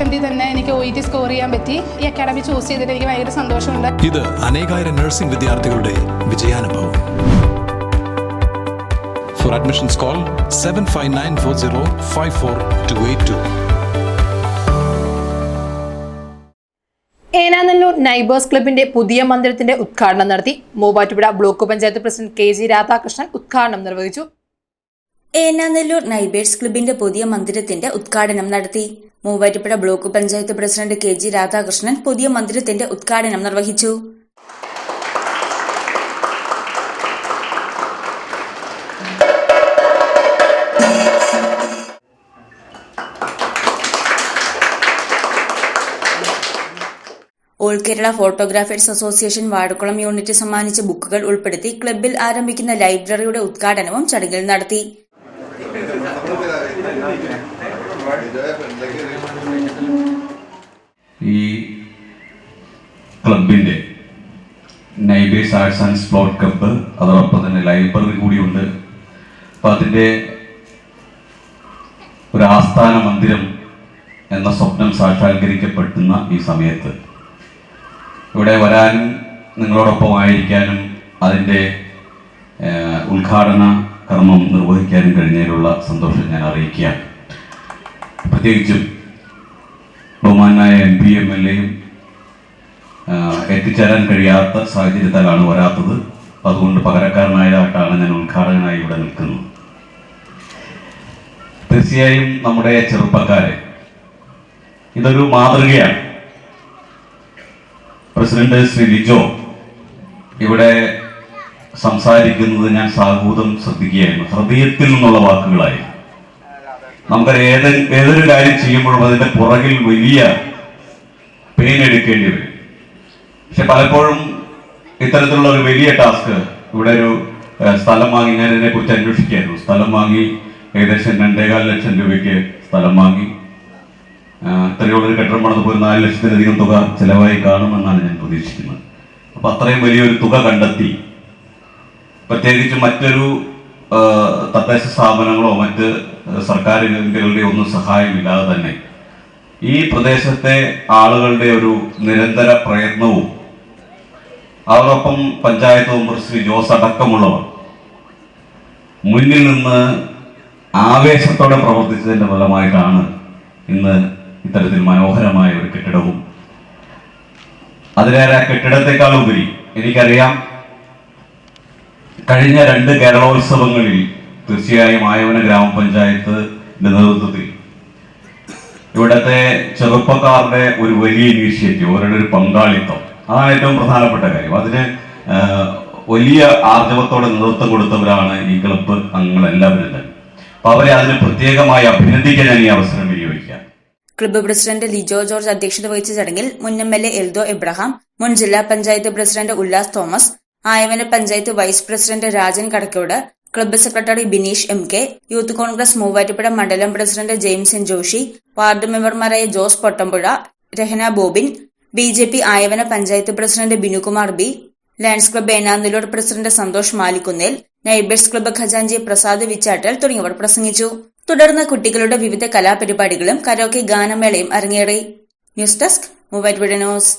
അറ്റംപ്റ്റിൽ തന്നെ എനിക്ക് O E T score ചെയ്യാൻ പറ്റി. ഈ അക്കാഡമി ചൂസ് ചെയ്തിട്ട് എനിക്ക് ഭയങ്കര സന്തോഷമുണ്ട്. ഇത് അനേകായിരം നഴ്സിംഗ് വിദ്യാർത്ഥികളുടെ വിജയാനുഭവം. For admissions call seven five nine four zero five four two eight two Enanalloor neighbours ക്ലബിന്റെ പുതിയ മന്ദിരത്തിന്റെ ഉദ്ഘാടനം നടത്തി Muvattupuzha block panchayat president K G Radhakrishnan ഉദ്ഘാടനം നിർവഹിച്ചു. ഏനാനെല്ലൂർ നൈബേഴ്സ് ക്ലബിന്റെ പുതിയ മന്ദിരത്തിന്റെ ഉദ്ഘാടനം നടത്തി. Muvattupuzha block panchayat president K G Radhakrishnan പുതിയ മന്ദിരത്തിന്റെ ഉദ്ഘാടനം നിർവഹിച്ചു. All Kerala photographers association Vazhakulam unit സമ്മാനിച്ച ബുക്കുകൾ ഉൾപ്പെടുത്തി ക്ലബിൽ ആരംഭിക്കുന്ന ലൈബ്രറിയുടെ ഉദ്ഘാടനവും ചടങ്ങിൽ നടത്തി. ഈ ക്ലബിന്റെ neighbours arts and sport club അതോടൊപ്പം തന്നെ ലൈബ്രറി കൂടിയുണ്ട്. അപ്പൊ അതിന്റെ ഒരു ആസ്ഥാന മന്ദിരം എന്ന സ്വപ്നം സാക്ഷാത്കരിക്കപ്പെടുന്ന ഈ സമയത്ത്. ഇവിടെ വരാനും നിങ്ങളോടൊപ്പം ആയിരിക്കാനും അതിന്റെ ഉദ്ഘാടന കർമ്മം നിർവഹിക്കാനും കഴിഞ്ഞതിലുള്ള സന്തോഷം ഞാൻ അറിയിക്കുകയാണ്. പ്രത്യേകിച്ചും ബഹുമാനായ എം പി എം എൽ എയും എത്തിച്ചേരാൻ കഴിയാത്ത സാഹചര്യത്തിലാണ് വരാത്തത്. അതുകൊണ്ട് പകരക്കാരനായതായിട്ടാണ് ഞാൻ ഉദ്ഘാടകനായി ഇവിടെ നിൽക്കുന്നത്. തീർച്ചയായും നമ്മുടെ ചെറുപ്പക്കാരെ ഇതൊരു മാതൃകയാണ്. പ്രസിഡന്റ് ശ്രീ ലിജോ ഇവിടെ സംസാരിക്കുന്നത് ഞാൻ സാഹൂതം ശ്രദ്ധിക്കുകയായിരുന്നു. ഹൃദയത്തിൽ നിന്നുള്ള വാക്കുകളായി നമുക്ക് ഏത് ഏതൊരു കാര്യം ചെയ്യുമ്പോഴും അതിന്റെ പുറകിൽ വലിയ പെയിൻ എടുക്കേണ്ടി വരും. പക്ഷെ പലപ്പോഴും ഇത്തരത്തിലുള്ള ഒരു വലിയ ടാസ്ക് ഇവിടെ ഒരു സ്ഥലം വാങ്ങി ഞാൻ ഇതിനെ കുറിച്ച് അന്വേഷിക്കായിരുന്നു. സ്ഥലം വാങ്ങി ഏകദേശം രണ്ടേകാൽ ലക്ഷം രൂപയ്ക്ക് സ്ഥലം വാങ്ങി. ഇത്രയുള്ളൊരു കെട്ടിടം പണിതപ്പോൾ പോയി നാല് ലക്ഷത്തിലധികം തുക ചിലവായി കാണുമെന്നാണ് ഞാൻ പ്രതീക്ഷിക്കുന്നത്. അപ്പൊ അത്രയും വലിയൊരു തുക കണ്ടെത്തി പ്രത്യേകിച്ച് മറ്റൊരു തദ്ദേശ സ്ഥാപനങ്ങളോ മറ്റ് സർക്കാർ ഏജൻസികളുടെ ഒന്നും സഹായമില്ലാതെ തന്നെ ഈ പ്രദേശത്തെ ആളുകളുടെ ഒരു നിരന്തര പ്രയത്നവും അതോടൊപ്പം പഞ്ചായത്ത് മെമ്പർ ശ്രീ ജോസ് അടക്കമുള്ളവർ മുന്നിൽ നിന്ന് ആവേശത്തോടെ പ്രവർത്തിച്ചതിന്റെ ഫലമായിട്ടാണ് ഇന്ന് ഇത്തരത്തിൽ മനോഹരമായ ഒരു കെട്ടിടവും. അതിലേറെ ആ കെട്ടിടത്തെക്കാൾ ഉപരി എനിക്കറിയാം കഴിഞ്ഞ രണ്ട് കേരളോത്സവങ്ങളിൽ തീർച്ചയായും ആയവന ഗ്രാമപഞ്ചായത്തിന്റെ നേതൃത്വത്തിൽ ഇവിടത്തെ ചെറുപ്പക്കാരുടെ ഒരു വലിയ ഇനീഷ്യേറ്റീവ് അവരുടെ ഒരു പങ്കാളിത്തം. അതാണ് ഏറ്റവും പ്രധാനപ്പെട്ട കാര്യം. അതിന് വലിയ ആർജവത്തോടെ നേതൃത്വം കൊടുത്തവരാണ് ഈ ക്ലബ്ബ് അംഗങ്ങൾ എല്ലാവരും തന്നെ. അപ്പൊ അവരെ അതിന് പ്രത്യേകമായി അഭിനന്ദിക്കാൻ ഞാൻ ഈ അവസരം വിനിയോഗിക്കാം ക്ലബ്ബ് പ്രസിഡന്റ് ലിജോ ജോർജ് അധ്യക്ഷത വഹിച്ച ചടങ്ങിൽ മുൻ M L A Eldho Abraham മുൻ ജില്ലാ panchayat president Ullas Thomas Ayavana panchayat vice president Rajan Kadakkode club secretary Bineesh M K youth Congress Muvattupuzha മണ്ഡലം president James N Joshy ward മെമ്പർമാരായ Jose Pottampuzha Rahana Bobin B J P Ayavana panchayat president Binukumar B Lions club Enanalloor president Santhosh Malikkunnel neighbours club ഖജാൻജി Prasad Vichattal തുടങ്ങിയവർ പ്രസംഗിച്ചു. തുടർന്ന് കുട്ടികളുടെ വിവിധ കലാപരിപാടികളും karaoke ഗാനമേളയും അരങ്ങേറി. News desk Muvattupuzha news.